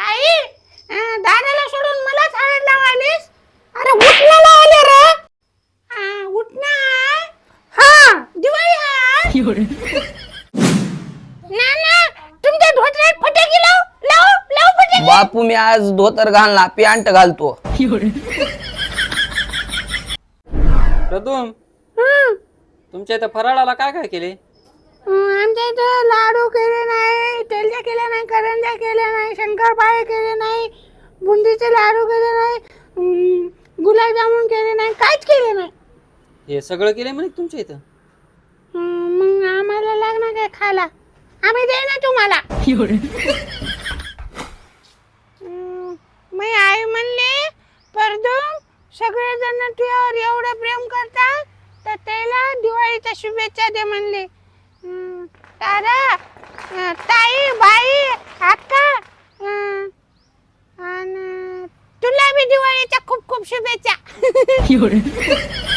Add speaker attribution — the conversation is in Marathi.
Speaker 1: आई दादाला सोडून लावालीस अरे उठण्याला आले रे. हा, हा दिवाळी आहे ना ना तुमच्या फटाके लाव लाव लाव फटाके.
Speaker 2: बापू मी आज धोतर घालणार पॅन्ट घालतो.
Speaker 3: प्रथम
Speaker 1: हं.
Speaker 3: तुमच्या इथं फराळाला काय काय केले?
Speaker 1: आमच्या इथं लाडू केले नाही तेलच्या केल्या नाही करंज्या केल्या नाही शंकरपाळे केले नाही बुंदीचे लाडू केले नाही अं, गुलाबजामुन केले नाही काहीच केले नाही.
Speaker 3: हे सगळं केले म्हणे तुमच्या इथं?
Speaker 1: मग आम्हाला लागणार काय खायला? आम्ही दे ना तुम्हाला. हं, मी आई म्हणले परदूम सगळेजण तुझ्यावर एवढं प्रेम करतात तर त्याला दिवाळीच्या शुभेच्छा दे म्हणले. तारा अं, ताई बाई अक्का अं, आणि तुला बी दिवाळीच्या खूप खूप शुभेच्छा.